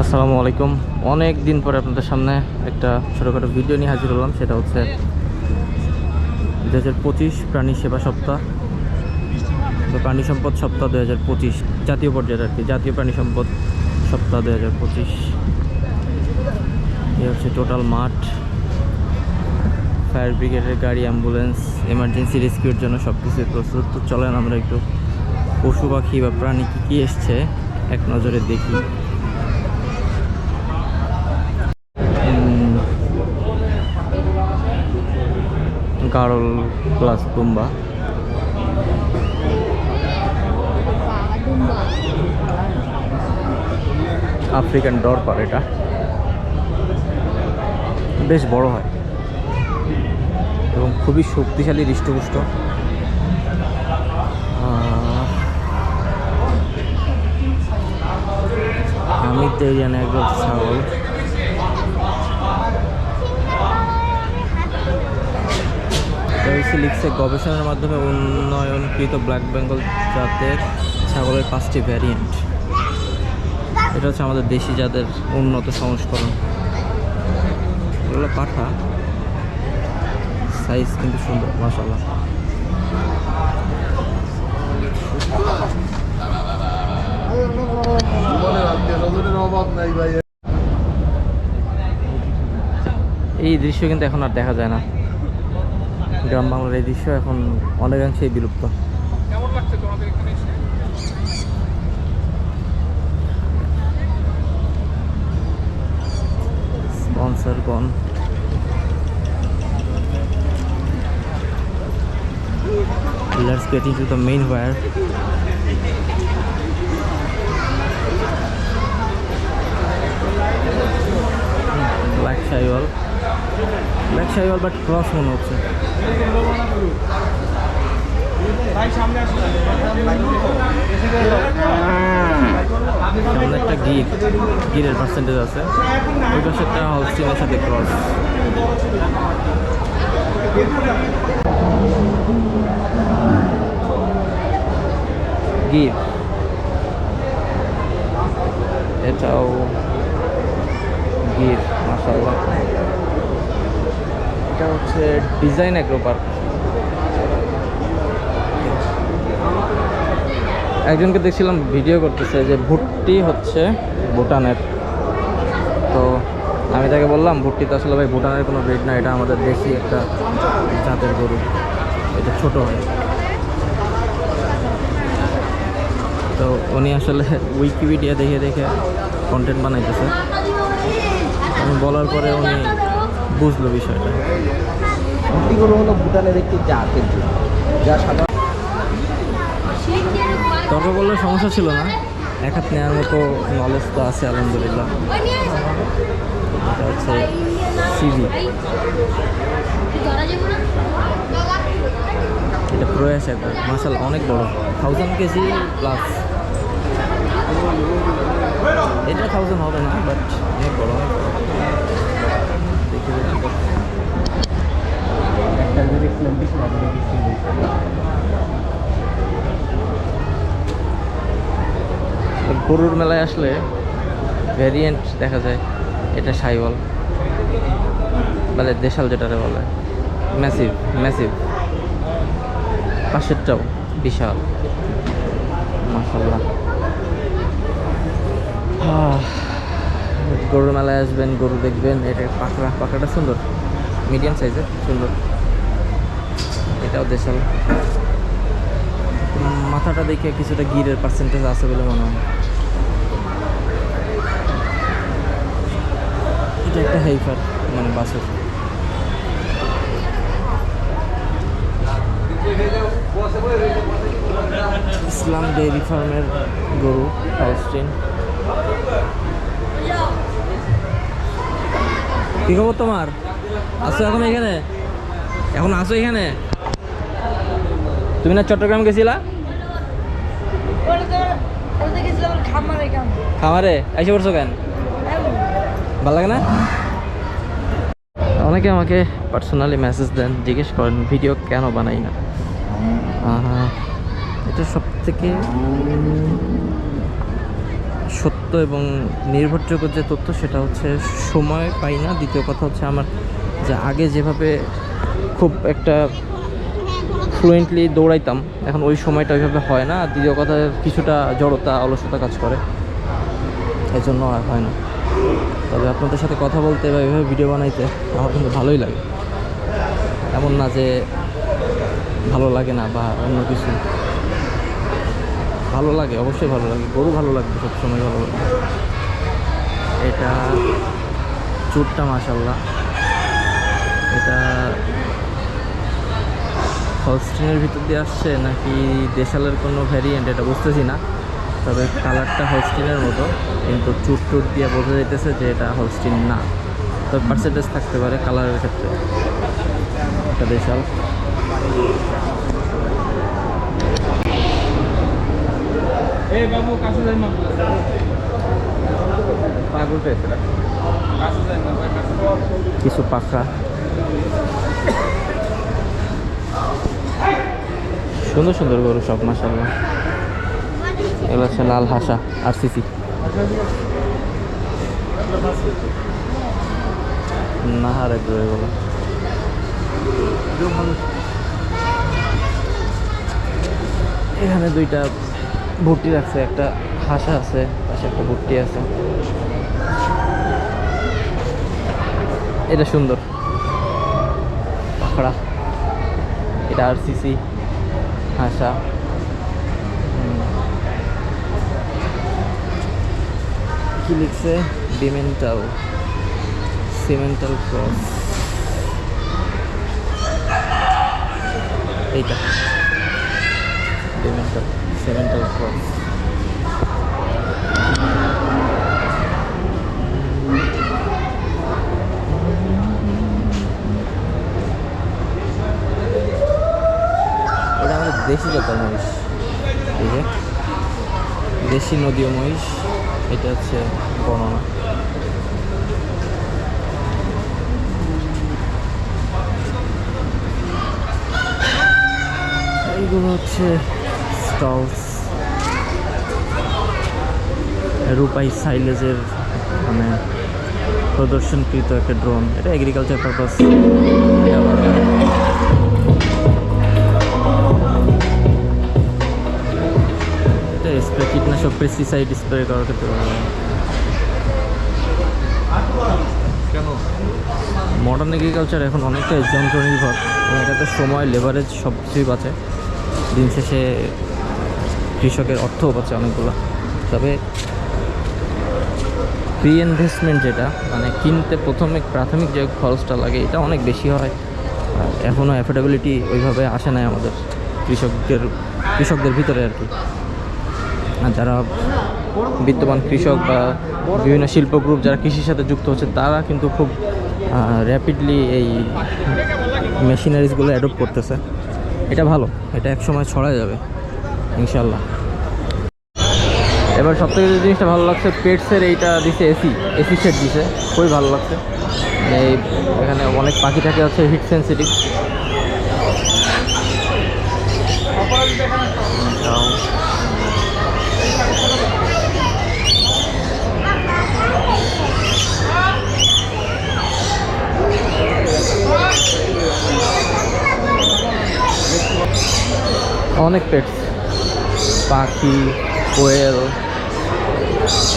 আসসালামু আলাইকুম। অনেক দিন পরে আপনাদের সামনে একটা ছোটোখাটো ভিডিও নিয়ে হাজির হলাম, সেটা হচ্ছে দু হাজার পঁচিশ প্রাণী সেবা সপ্তাহ বা প্রাণী সম্পদ সপ্তাহ দু হাজার পঁচিশ, জাতীয় পর্যায়ের আর কি, জাতীয় প্রাণী সম্পদ সপ্তাহ দু হাজার পঁচিশ। এ হচ্ছে টোটাল মাঠ, ফায়ার ব্রিগেডের গাড়ি, অ্যাম্বুলেন্স, এমার্জেন্সি রেস্কিউর জন্য সব কিছুই প্রস্তুত। তো চলেন আমরা একটু পশু পাখি বা প্রাণী কী কী এসছে, এক নজরে দেখি। গাড়ল প্লাস তুম্বা আফ্রিকান ডরপার এটা। বেশ বড় হয়। এবং খুবই শক্তিশালী হৃষ্টপুষ্ট। আমি তো জানি একবার ছাগল। এটা লিখছে, গবেষণার মাধ্যমে উন্নয়নকৃত ব্ল্যাক বেঙ্গল জাতের ছাগলের পাঁচটি ভ্যারিয়েন্ট এটা হচ্ছে আমাদের দেশি জাতের উন্নত সংস্করণ। এগুলো পাঠা। সাইজ কিন্তু সুন্দর ভাই এই দৃশ্য কিন্তু এখন আর দেখা যায় না। গ্রাম বাংলার এই দৃশ্য এখন অনেকাংশেই বিলুপ্ত। Sponsor gone Let's get into the main wire. Black Sahiwal black Sahiwal but cross মনে হচ্ছে একটা গির, গিরের পার্সেন্টেজ আছে। ওই পাশে একটা হলস্টিনের সাথে ক্রস গির। এটাও গির মাসাল্লাহ এটা হচ্ছে ডিজাইন অ্যাগ্রো পার্ক। একজনকে দেখছিলাম, ভিডিও করতেছে যে ভুট্টি হচ্ছে ভুটানের। তো আমি তাকে বললাম, ভুট্টি তো আসলে ভাই ভুটানের কোনো ব্রিড না, এটা আমাদের দেশি একটা জাতের গরু। এটা ছোট হয়। তো উনি আসলে উইকিপিডিয়া দেখে দেখে কন্টেন্ট বানাইতেছে। আমি বলার পরে উনি বুঝলো বিষয়টা। ভুট্টিগুলো হলো ভুটানের একটি জাতের যা সাধারণ তর্ক করলে সমস্যা ছিল না? এক হাত নেওয়ার মতো নলেজ তো আছে আলহামদুলিল্লাহ। এটা হচ্ছে সিভি এটা প্রয়াস একবার মাসাল অনেক বড়। থাউজেন্ড কেজি প্লাস এটা থাউজেন্ড হবে না বাট অনেক বড় অনেক বড়। গরুর মেলায় আসলে ভ্যারিয়েন্ট দেখা যায়, এটা সাইওয়াল। মানে দেশাল যেটারে বলে। ম্যাসিভ ম্যাসিভ পাশেরটাও বিশাল। মাসাল্লাহ গরুর মেলায় আসবেন, গরু দেখবেন, এটা পাকড়া, পাকড়াটা সুন্দর মিডিয়াম সাইজের সুন্দর। এটাও দেশাল। মাথাটা দেখে কিছুটা গিরের পার্সেন্টেজ আছে বলে মনে হয়। এটা একটা হেইফার মানে বাসের ইসলাম ডেইরি ফার্মের গরু হাউস্টিন কি খবর তোমার? আছো এখন এখানে? এখন আসো এখানে? তুমি না চট্টগ্রাম গেছিলা? খামারে? এসে পড়ছো কেন? ভালো লাগে না? অনেকে আমাকে পার্সোনালি মেসেজ দেন, জিজ্ঞেস করেন, ভিডিও কেন বানাই না? এটা সব থেকে সত্য এবং নির্ভরযোগ্য যে তথ্য সেটা হচ্ছে সময় পাই না। দ্বিতীয় কথা হচ্ছে আমার যে আগে যেভাবে খুব একটা ফ্লুয়েন্টলি দৌড়াইতাম, এখন ওই সময়টা ওইভাবে হয় না। দ্বিতীয় কথা, কিছুটা জড়তা, অলসতা কাজ করে। এই জন্য আর হয় না। তবে আপনাদের সাথে কথা বলতে বা এইভাবে ভিডিও বানাইতে আমার কিন্তু ভালোই লাগে। এমন না যে ভালো লাগে না বা অন্য কিছু। ভালো লাগে, অবশ্যই ভালো লাগে। গরু ভালো লাগবে, সবসময় ভালো লাগবে এটা চুরটা মাসাল্লাহ এটা হলস্টিনের ভিতর দিয়ে আসছে নাকি দেশালের কোনো ভ্যারিয়েন্ট এটা বুঝতেছি না। তবে কালারটা হলস্টিনের মতো, কিন্তু চুট টুট দিয়ে বোঝা যাইতেছে যে এটা হলস্টিন না। তবে পার্সেন্টেজ থাকতে পারে কালারের ক্ষেত্রে। একটা দেশাল। এই বাবু কাছে যাই না। পাগল পেয়েছে পাখা। সুন্দর সুন্দর গরু সব মাসাল্লাহ এগুলো হচ্ছে লাল হাসা আর সিসি নাহার গরু। এগুলো এখানে দুইটা ভর্তি রাখছে, একটা হাসা আছে, পাশে একটা ভর্তি আছে। এটা সুন্দর। পাখড়া। এটা আর সিসি হাসা। কি লিখছে? ডিমেন্টাল সিমেন্টাল ক্রস এইটা। ডিমেন্টাল সিমেন্টাল ক্রস এটা আমাদের দেশি জাতের মহিষ। এই যে, দেশি নদীয় মহিষ, এটা হচ্ছে বর্ণনা এইগুলো হচ্ছে স্টলস রূপাই সাইলেজের মানে প্রদর্শনকৃত একটা ড্রোন এটা এগ্রিকালচার পারপাস এটা স্প্রে কীটনাশক পেস্টিসাইড স্প্রে করার ক্ষেত্রে কেন? মডার্ন এগ্রিকালচার এখন অনেকটাই যন্ত্র নির্ভর এবং এটাতে সময় লেভারেজ সব কিছুই বাঁচে। দিন শেষে কৃষকের অর্থও পাচ্ছে অনেকগুলো। তবে প্রি ইনভেস্টমেন্ট যেটা মানে কিনতে প্রথমে প্রাথমিক যে খরচটা লাগে, এটা অনেক বেশি হয়। আর এখনও অ্যাফোর্ডেবিলিটি ওইভাবে আসে নাই আমাদের কৃষকদের কৃষকদের ভিতরে আর কি। আর যারা বিদ্যমান কৃষক বা বিভিন্ন শিল্প গ্রুপ যারা কৃষির সাথে যুক্ত হচ্ছে, তারা কিন্তু খুব র্যাপিডলি এই মেশিনারিজগুলো অ্যাডপ্ট করতেছে। এটা ভালো, এটা এক সময় ছড়া যাবে। ইনশাল্লাহ এবার সব থেকে যে জিনিসটা ভালো লাগছে, পেটসের এইটা দিছে এসি এসি সেট দিছে, খুবই ভালো লাগছে। এই এখানে অনেক পাখি থাকে হচ্ছে হিট সেন্সিটিভ। অনেক পেটস। পাখি, কোয়েল,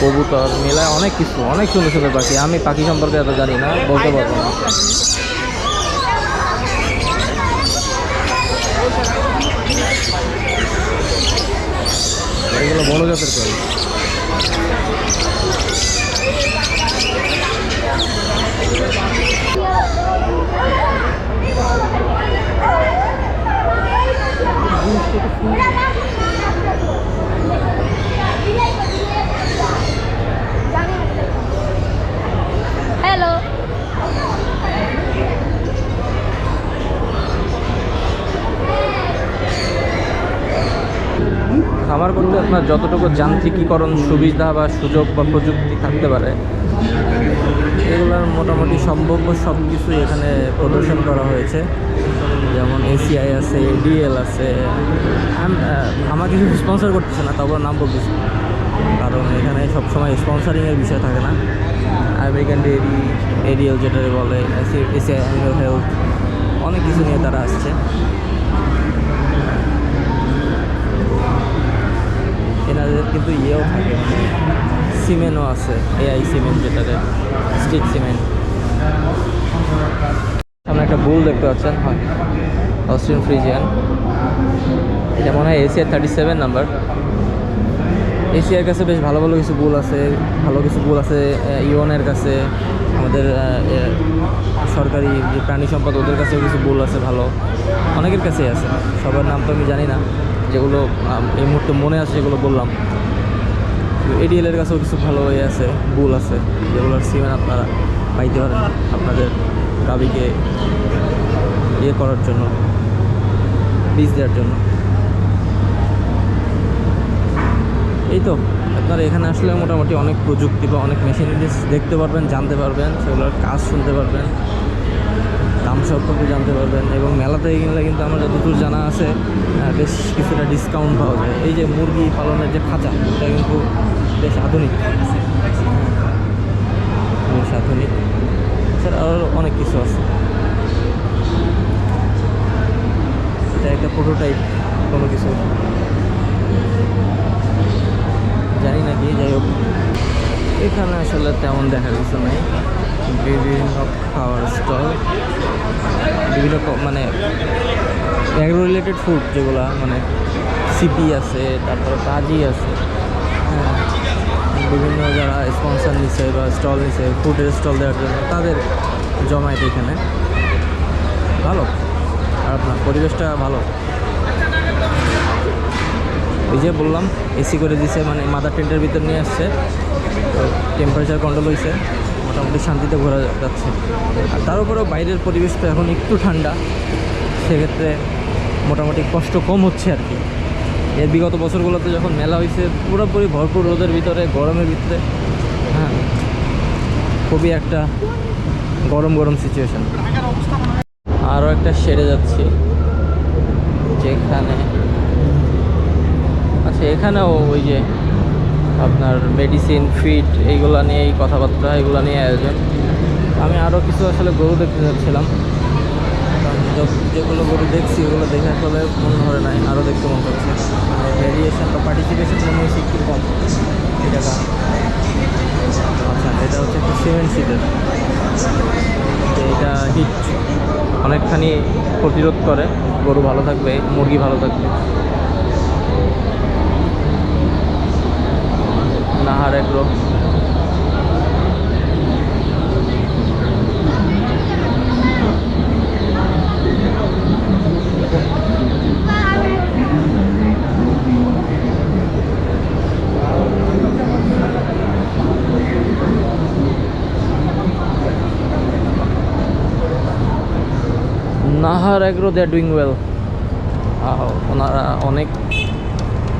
কবুতর মেলায় অনেক কিছু, অনেক সুন্দর সুন্দর পাখি। আমি পাখি সম্পর্কে এত জানি না, বলতে পারব না। এগুলো বড় জাতের কোয়েল হ্যালো। খামার করতে আপনার যতটুকু যান্ত্রিকীকরণ সুবিধা বা সুযোগ বা প্রযুক্তি থাকতে পারে এগুলোর মোটামুটি সম্ভাব্য সব কিছুই এখানে প্রদর্শন করা হয়েছে। যেমন এসিআই আছে ডিএল আছে আম- আহ, আমাকে কিছু স্পন্সর করতেছে না তারপর নাম বলতেছে। কারণ এখানে সবসময় স্পন্সারিংয়ের বিষয় থাকে না। আমেরিকান ডেয়ারি এরিয়াল যেটা বলে, এসি অ্যানিমাল হেলথ, অনেক কিছু নিয়ে তারা আসছে। এনাদের কিন্তু ইয়েও থাকে মানে সিমেন্টও আছে, এআই সিমেন্ট যেটাতে স্টিক সিমেন্ট সামনে একটা বুল দেখতে পাচ্ছেন, হয়, অস্ট্রিয়ান ফ্রিজিয়ান। এটা মনে হয় এসিআর থার্টি সেভেন নাম্বার এশিয়ার কাছে বেশ ভালো ভালো কিছু বুল আছে, ভালো কিছু বুল আছে ইওনের কাছে, আমাদের সরকারি যে প্রাণী সম্পদ, ওদের কাছেও কিছু বুল আছে ভালো। অনেকের কাছেই আছে, সবার নাম তো আমি জানি না, যেগুলো এই মুহূর্তে মনে আছে সেগুলো বললাম। এডিএলের কাছেও কিছু ভালো ইয়ে আছে বুল আছে যেগুলোর সিমেন আপনারা পাইতে পারেন আপনাদের গাবিকে ইয়ে করার জন্য, বীজ দেওয়ার জন্য। এই তো, আপনারা এখানে আসলে মোটামুটি অনেক প্রযুক্তি বা অনেক মেশিনারিজ দেখতে পারবেন, জানতে পারবেন, সেগুলোর কাজ শুনতে পারবেন, দাম সম্পর্কে জানতে পারবেন এবং মেলাতে কিনলে কিন্তু আমার যতদূর জানা আছে বেশ কিছুটা ডিসকাউন্ট পাওয়া যায়। এই যে মুরগি পালনের যে খাঁচা, এটা কিন্তু বেশ আধুনিক। বেশ আধুনিক। এছাড়া আরও অনেক কিছু আছে। এটা একটা প্রোটোটাইপ কোনো কিছু। জানি না কি, যাই হোক। এখানে আসলে তেমন দেখার কিছু নেই। বিভিন্ন খাওয়ার স্টল, বিভিন্ন মানে অ্যাগ্রো রিলেটেড ফুড যেগুলো মানে সিপি আছে, তারপরে কাজি আছে। হ্যাঁ বিভিন্ন যারা স্পন্সর নিছে বা স্টল নিছে ফুডের স্টল দেওয়ার জন্য তাদের জমায়েত এখানে। ভালো। আর আপনার পরিবেশটা ভালো। ওই যে বললাম এসি করে দিছে মানে মাদার টেন্টের ভিতর নিয়ে আসছে। টেম্পারেচার কন্ট্রোল হয়েছে মোটামুটি শান্তিতে ঘোরা যাচ্ছে। আর তার উপরেও বাইরের পরিবেশ তো এখন একটু ঠান্ডা, সেক্ষেত্রে মোটামুটি কষ্ট কম হচ্ছে আর কি। এর বিগত বছরগুলোতে যখন মেলা হয়েছে পুরোপুরি ভরপুর রোদের ভিতরে, গরমের ভিতরে হ্যাঁ খুবই একটা গরম গরম সিচুয়েশান আরও একটা সেরে যাচ্ছি, যেখানে আচ্ছা এখানেও ওই যে আপনার মেডিসিন ফিট এইগুলো নিয়েই কথাবার্তা, এগুলো নিয়ে আয়োজন। আমি আরও কিছু আসলে গরু দেখতে যাচ্ছিলাম। যেগুলো গরু দেখছি, ওগুলো দেখে আসলে মনে ধরে নাই আরও দেখতে মন করছে মানে ভ্যারিয়েশন বা পার্টিসিপেশন মনে হয়েছে একটু কম। এই টাকা আচ্ছা এটা হচ্ছে একটা সিমেন্ট সিটের এটা হিট অনেকখানি প্রতিরোধ করে। গরু ভালো থাকবে, মুরগি ভালো থাকবে। Nahar agro Nahar agro they doing well ওনারা অনেক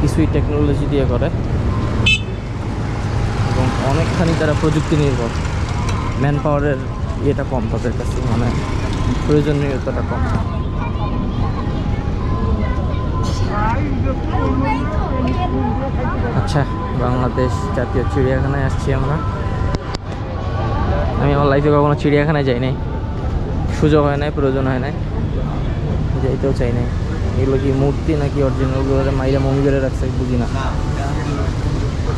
কিছুই টেকনোলজি দিয়ে করে। অনেকখানি তারা প্রযুক্তি নির্ভর ম্যান পাওয়ারের ইয়েটা কম তাদের কাছে মানে প্রয়োজনীয়তাটা কম। আচ্ছা বাংলাদেশ জাতীয় চিড়িয়াখানায় আসছি আমরা। আমি আমার লাইফে কখনো চিড়িয়াখানায় যাই নাই। সুযোগ হয় নাই, প্রয়োজন হয় নাই। যাইতেও চাই নাই। এগুলো কি মূর্তি নাকি অরিজিনালগুলো মাইরা মমি করে রাখছে, বুঝি না।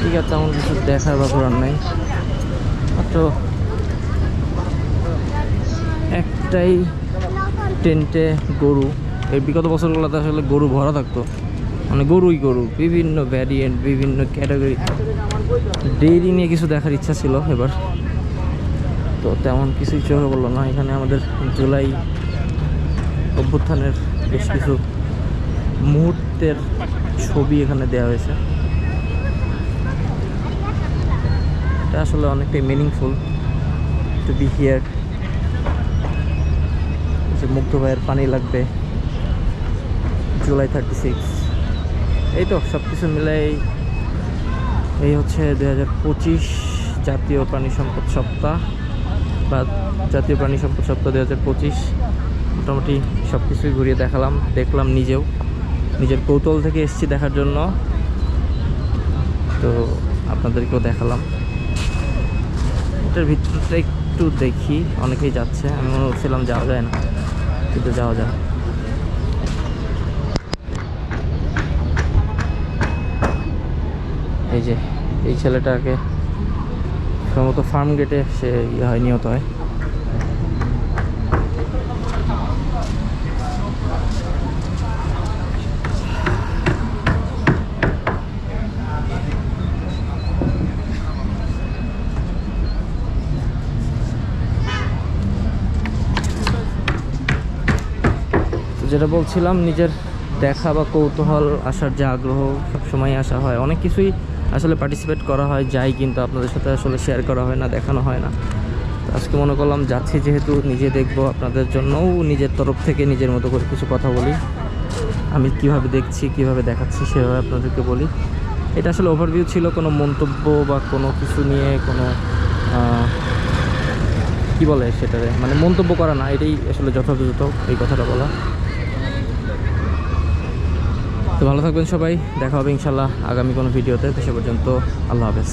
ঠিক আছে, তেমন কিছু দেখার বা ঘোরার নাই। মাত্র একটাই টেন্টে গরু। এই বিগত বছরগুলোতে আসলে গরু ভরা থাকতো। মানে গরুই গরু, বিভিন্ন ভ্যারিয়েন্ট বিভিন্ন ক্যাটাগরি ডেইরি নিয়ে কিছু দেখার ইচ্ছা ছিল এবার। তো তেমন কিছুই চোখে বলল না। এখানে আমাদের জুলাই অভ্যুত্থানের বেশ কিছু মুহূর্তের ছবি এখানে দেওয়া হয়েছে। এটা আসলে অনেকটাই মিনিংফুল টু বি হিয়ার যে মুগ্ধ ভাইয়ের পানি লাগবে। জুলাই থার্টি সিক্স এই তো সব কিছু মিলাই এই হচ্ছে দু হাজার পঁচিশ জাতীয় প্রাণী সম্পদ সপ্তাহ, বা জাতীয় প্রাণী সম্পদ সপ্তাহ দু হাজার পঁচিশ। মোটামুটি সব কিছুই ঘুরিয়ে দেখালাম, দেখলাম নিজেও। নিজের কৌতূহল থেকে এসেছি দেখার জন্য। তো আপনাদেরকেও দেখালাম। এটার ভিতরটা একটু দেখি, অনেকেই যাচ্ছে, আমি মনে করছিলাম যাওয়া যায় না, কিন্তু যাওয়া যায়। এই যে, এই ছেলেটাকে সম্ভবত ফার্ম গেটে সে ইয়ে হয়, নিহত হয়। যেটা বলছিলাম, নিজের দেখা বা কৌতূহল, আসার যে আগ্রহ সবসময় আসা হয়। অনেক কিছুই আসলে পার্টিসিপেট করা হয়, যাই কিন্তু আপনাদের সাথে আসলে শেয়ার করা হয় না, দেখানো হয় না। তো আজকে মনে করলাম যাচ্ছি যেহেতু নিজে দেখব আপনাদের জন্যও, নিজের তরফ থেকে নিজের মতো করে কিছু কথা বলি। আমি কীভাবে দেখছি, কীভাবে দেখাচ্ছি সেভাবে আপনাদেরকে বলি। এটা আসলে ওভারভিউ ছিল, কোনো মন্তব্য বা কোনো কিছু নিয়ে, কোনো কি বলে সেটারে? মানে মন্তব্য করা না, এটাই আসলে যথাযথ এই কথাটা বলা। তো ভালো থাকবেন সবাই, দেখা হবে ইনশাল্লাহ আগামী কোনো ভিডিওতে, তো সে পর্যন্ত আল্লাহ হাফেজ।